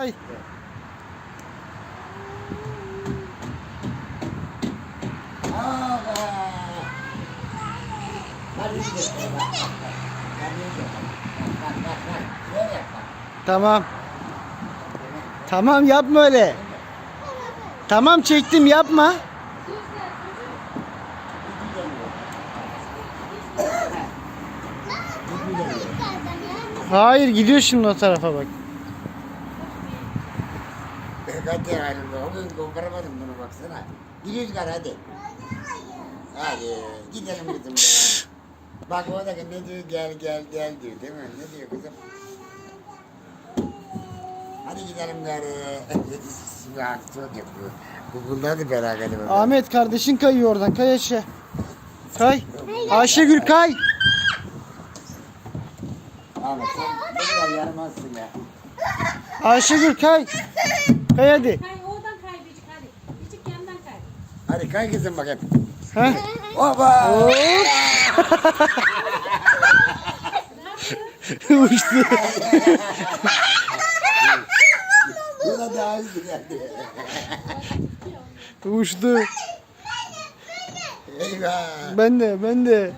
Ay. Tamam. Tamam yapma öyle. Tamam çektim yapma. Hayır gidiyor şimdi o tarafa bak. Hadi halimde. O gün koparamadım bunu baksana. Gidiyoruz gari hadi. Hadi gidelim kızım be. Bak o da ne diyor gel gel gel diyor değil mi? Ne diyor kızım? Hadi gidelim gari. Bak çok yapıyor. Bu bunlar da beraber. Ahmet kardeşin kayıyor oradan kay aşağı. Kay. Ayşegül kay. Ahmet sen yaramazsın ya. Ayşegül kay. Kay hadi. Kay oradan kay Bicik hadi. Bicik yandan kay. Hadi kay kızım bakayım. Ha? Oba! Uçtu. Bu da daha hızlı geldi. Uçtu. Eyvah! Ben de ben de.